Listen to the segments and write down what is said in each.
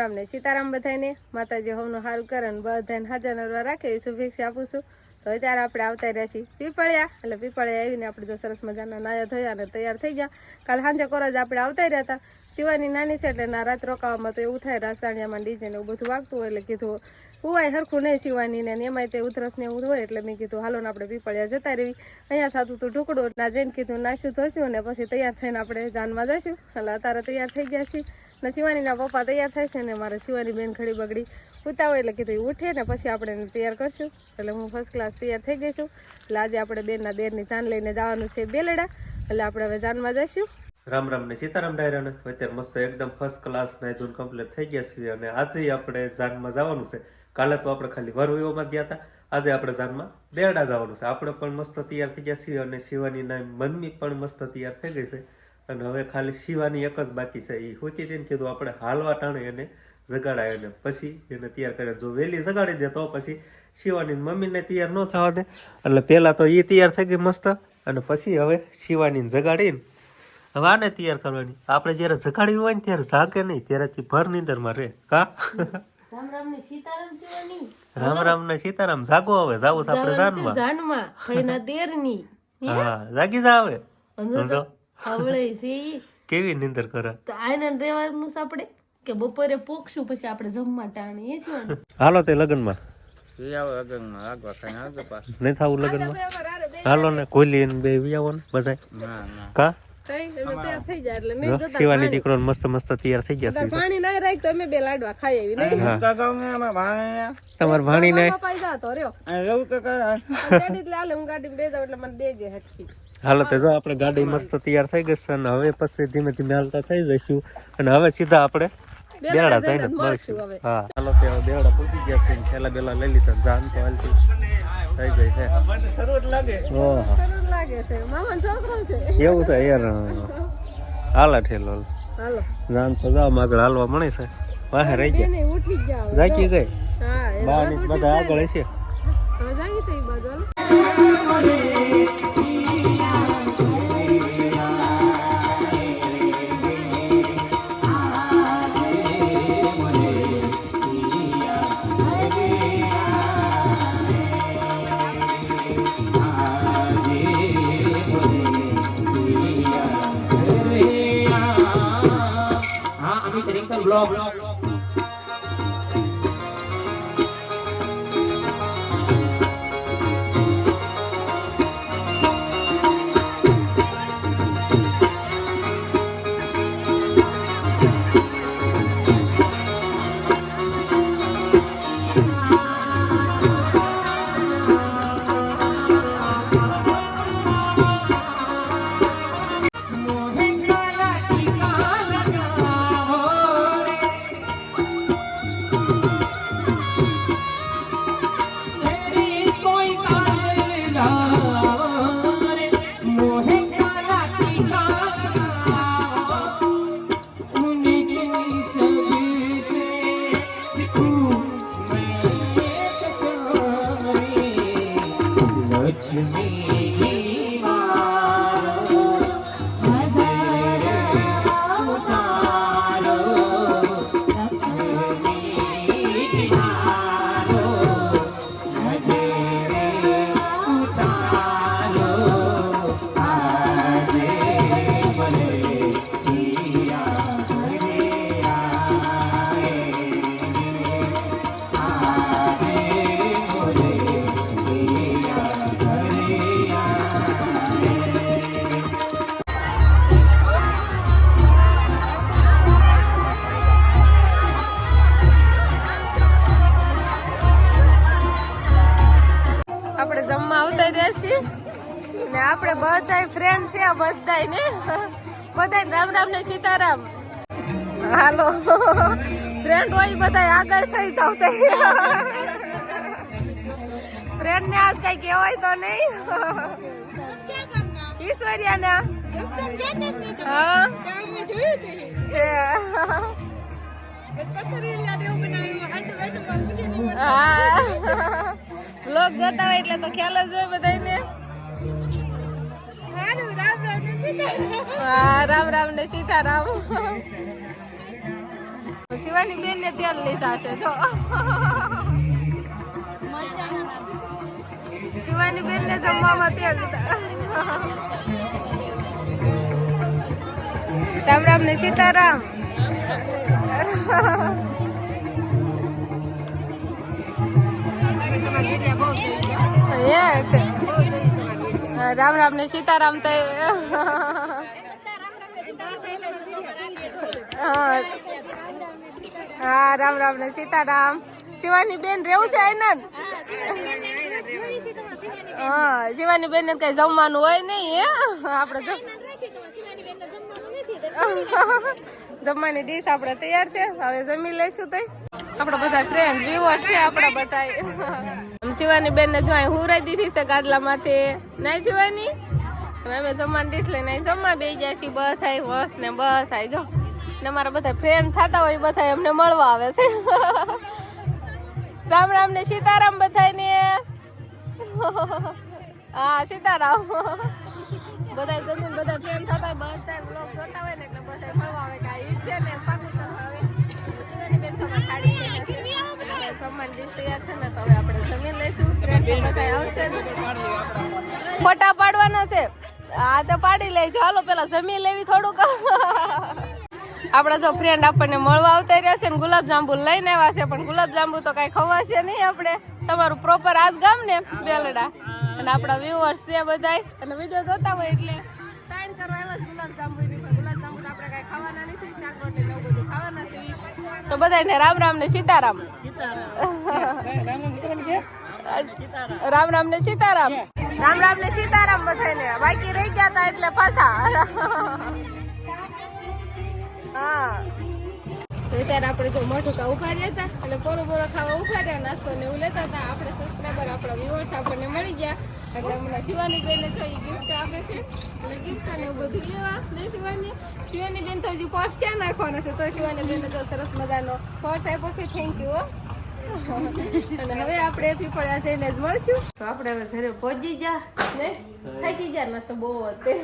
રામ ને સીતારામ બધાને માતાજી હવનું હાલ કરે ને બધાને હાજર નરવા રાખે એવી શુભેચ્છા આપું છું. તો અત્યારે આપણે આવતા રહ્યા છીએ પીપળિયા. એટલે પીપળિયા આવીને આપણે જો સરસ મજાના નાયા થયા અને તૈયાર થઈ ગયા. કાલ સાંજે કોરજ આપણે આવતા રહ્યા હતા. શિવાની નાની છે એટલે ના રાત રોકાવામાં તો એવું થાય રાસ્તાણીયામાં ડીજે ને એવું બધું વાગતું હોય એટલે કીધું, હુવાય હરખું નહીં શિવાની ને એમાંય તે ઉધરસ ને એવું હોય એટલે મેં કીધું, હાલો ને આપણે પીપળિયા જતા રહેવી અહીંયા થતું હતું ઢુકડું ના જઈને કીધું, નાસ્યું ધોશું ને પછી તૈયાર થઈને આપણે જાનમાં જઈશું. એટલે અત્યારે તૈયાર થઈ ગયા છીએ. ને શિવાનીના પપ્પા તૈયાર થાય છે ને મારે શિવાની બેન ઘડી બગડી. ઉતાવે એટલે કીધું ઉઠે ને પછી આપણે એને તૈયાર કરશું. એટલે હું ફર્સ્ટ ક્લાસ તૈયાર થઈ ગઈ છું. એટલે આજે આપણે બેનના દેરની જાન લઈને જવાનું છે બેલેડા. એટલે આપણે હવે જાનમાં જઈશું. રામ રામ ને સીતારામ ડાયરાને. અત્યારે મસ્ત એકદમ ફર્સ્ટ ક્લાસ ને ધૂન કમ્પ્લીટ થઈ ગયા છીએ અને આજે આપણે જાનમાં જવાનું છે. કાલે તો આપણે ખાલી વરવીઓમાં ગયા હતા. આજે આપણે જાનમાં બેડા જવાનું છે. આપણે પણ મસ્ત તૈયાર થઈ ગયા છીએ અને શિવાનીના મમ્મી પણ મસ્ત તૈયાર થઈ ગઈ છે. અને હવે ખાલી શિવાની એક જ બાકી છે. એ હોતી તેને કીધું આપણે હાલવા ટાણે એને જગાડાય અને પછી એને તૈયાર કરે. જો વહેલી જગાડી દે તો પછી શિવાની મમ્મીને તૈયાર ન થવા દે. એટલે પહેલાં તો એ તૈયાર થઈ ગઈ મસ્ત. અને પછી હવે શિવાનીને જગાડીને હવે આને તૈયાર કરવાની. આપણે જ્યારે જગાડવી હોય ને ત્યારે જાગે નહીં ત્યારેથી ભર નીંદરમાં રહે. કા? રામ રામની સીતારામ શિવાની. રામ રામ ને સીતારામ જાગો હવે જાવું આપણે જાનમાં. જાનમાં. દેરની. હા? જાગી જા હવે. સમજો? હવળે છે કેવી નીંદર કરે? રહેવાનું છે આપણે કે બપોરે પોખશું પછી આપણે જમવા ટાણી એ છે હાલો તે લગ્નમાં. એ આવે આગવા ખાઈને આવજો પાછું. નહીં થવું લગ્નમાં? હાલો ને કોહલી ને બે વિયાવો ને બધા ના ના. કા? તૈયાર થઈ જાય એટલે જો, શિવાની દીકરો મસ્ત મસ્ત તૈયાર થઈ ગયા પાણી ના રાખ તો બે લાડવા ખાઈ આવી નહીં? ભાણે તમારે ભાણી ને એવું તો હું ગાડી બે જાઉં એટલે મને દેજે હટકી હાલો તે જો આપણે ગાડી મસ્ત તૈયાર થઈ ગઈ છે અને હવે પછી ધીમે ધીમે હાલતા થઈ જઈશું. અને હવે સીધા આપણે બેડા થઈને જ મળશું હવે. હા. ચાલો તે હવે બેરડા પૂછી ગયા છે ને થેલા બેલા લઈ લીધા જાન તો હાલતી થઈ ગઈ છે. ઓહો. સરસ લાગે છે. મામા છોકરો છે. એવું છે યાર. હાલા ઠેલો. હાલો. જાન તો જાવ આગળ હાલવા મળે છે. વાહે રહી ગયા. ઉઠી ગયા જાકી ગઈ? હા બા બધા આગળ છે હવે જાગી તો ઈ બાજુ હાલો. આપણે આપણે બધાય ફ્રેન્ડ છે બધા ને બધાય રામ રામ ને સીતારામ. હાલો. ફ્રેન્ડ હોય બધાય આગળ થઈ જાવ ફ્રેન્ડ ને આજ કઈ કહેવાય તો નહીં. ઈશ્વર્યા હા? લોક જોતા હોય એટલે તો ખ્યાલ જ હોય બધાને રામ રામ ને સીતારામ. શિવાની બેન ને તેલ લીધા છે જો. શિવાની બેન ને જમવામાં તેલ લીધા. રામ રામ ને સીતારામ. હે, રામ રામ ને સીતારામ તો હા, રામ રામ ને સીતારામ. શિવાની બેન રેવું છે આનંદ હા, શિવાની બેન ને કઈ જમવાનું હોય નહીં હે? આપણે જો જમવાની ડીશ આપણે તૈયાર છે. હવે જમી લઈશું તઈ. આપણા બધા ફ્રેન્ડ વ્યુઅર છે આપણા બધા શિવાની બેન ને જો અહીં હુરાઈ દીધી છે માથે નહીં શિવાની? અમે જમવાની ડીશ અહીં જમવા બે ગયા છીએ. આવી બસ ને બધાય જો, ને મારા બધા ફ્રેન્ડ થતા હોય બધા એમને મળવા આવે છે. રામ રામ ને સીતારામ બધાય ને હા, સીતારામ. બધા જમીન બધા ફ્રેન્ડ થતા બધા બ્લોગ જોતા હોય ને એટલે બધા મળવા આવે કે આ ઈ છે ને પાકું જમવાની ડીશ તૈયાર છે ને તો હવે આપણે જમી લઈશું. બધા આવશે. ફોટા પાડવાના છે. હા તો પાડી લે ચાલો પેલા જમી લેવી થોડુંક. આપણા જો ફ્રેન્ડ આપણને મળવા આવતા રહ્યા છે ને ગુલાબ જાંબુ લઈને આવ્યા છે પણ ગુલાબ જાંબુ તો કઈ ખવાશે નહીં આપણે. તમારું પ્રોપર આજ ગામ ને બેલડા. અને આપણા વ્યુઅર્સ છે બધાય. અને વીડિયો જોતા હોય એટલે તાણ કરવા આવ્યા છે, ગુલાબ જાંબુ ની પણ. ગુલાબ જાંબુ તો આપણે કઈ ખાવાના નથી, શાક, રોટલી ને બધું ખાવાના છે. તો બધાને રામ રામ ને સીતારામ. રામ રામ ને સીતારામ. રામ રામ ને સીતારામ બધાને બાકી રહી ગયા હતા એટલે પાછા. હા. તો ત્યારે આપણે જો મોટું કા ઊભા રહ્યા હતા, એટલે પોરો પોરો ખાવા ઊભા રહ્યા નાસ્તો ને એવું લેતા હતા. આપણે સબસ્ક્રાઈબર આપણા વ્યુઅર્સ આપણને મળી ગયા. એટલે હમણાં શિવાની બેન જો એ ગિફ્ટ આપે છે. એટલે ગિફ્ટ ને એવું બધું લેવા ને શિવાની. શિવાની બેન તો હજી પર્સ ક્યાં નાખવાના છે? તો શિવાની બેન જો સરસ મજાનો પર્સ આપ્યો છે. થેન્ક યુ અને હવે આપણે પીપળ્યા જઈને જ મળશું. તો આપણે હવે ઘરે પહોંચી ગયા. ને? થાકી ગયા ના તો બહુ હતી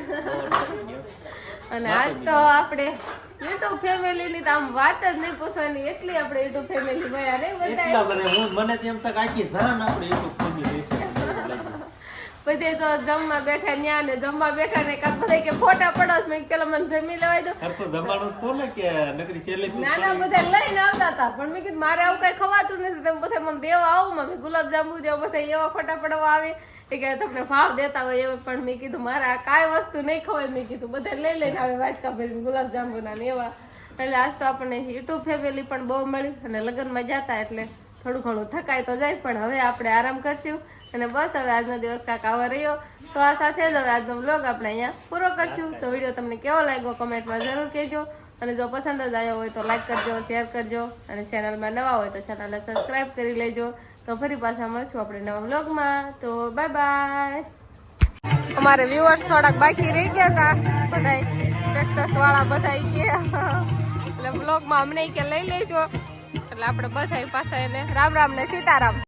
અને આજ તો આપણે યુટ્યુબ ફેમિલી ની તો આમ વાત જ નહીં પૂછવાની. એટલી આપણે યુટ્યુબ ફેમિલી મળ્યા નહીં બધા મને તેમ છે આખી જાન આપણે યુટ્યુબ છે. બધે તો જમવા બેઠા ન્યા ને જમવા બેઠા ને કાંક બધા કે ફોટા પડો. મેં પેલા મને જમી લેવાય દો. તો જમવાનું તો ને કે નકરી છેલે ના નાના બધા લઈને આવતા હતા પણ મેં કીધું મારે આવું કઈ ખવાતું નથી. તમે બધા મને દેવા આવો મમ્મી ગુલાબ જાંબુ જેવા બધા એવા ફોટા પડવા આવે. એ કે તમને ભાવ દેતા હોય એવું પણ મેં કીધું મારે આ કાંઈ વસ્તુ નહીં ખવાય. મેં કીધું બધા લઈ લઈને આવે વાટકા ભરીને ગુલાબ જાંબુના ને એવા. એટલે આજ તો આપણને યુટ્યુબ ફેમિલી પણ બહુ મળી અને લગ્નમાં જતા એટલે થોડું ઘણું થકાય તો જાય પણ હવે આપણે આરામ કરશું. અને બસ હવે આજનો દિવસ કાંક આવો રહ્યો. તો આ સાથે જ હવે આજનો બ્લોગ આપણે અહીંયા પૂરો કરશું. તો વીડિયો તમને કેવો લાગ્યો કમેન્ટમાં જરૂર કહેજો. અને જો પસંદ જ આવ્યો હોય તો લાઈક કરજો શેર કરજો. અને ચેનલમાં નવા હોય તો ચેનલને સબસ્ક્રાઈબ કરી લેજો. તો ફરી પાછા મળશું આપણે નવા બ્લોગમાં તો બાય બાય અમારે વ્યુઅર્સ થોડાક બાકી રહી ગયા હતા બધા ટ્રેક્ટર્સ વાળા બધા કે એટલે બ્લોગમાં અમને કે લઈ લેજો. એટલે આપણે બધા પાછા એને રામ રામ ને સીતારામ.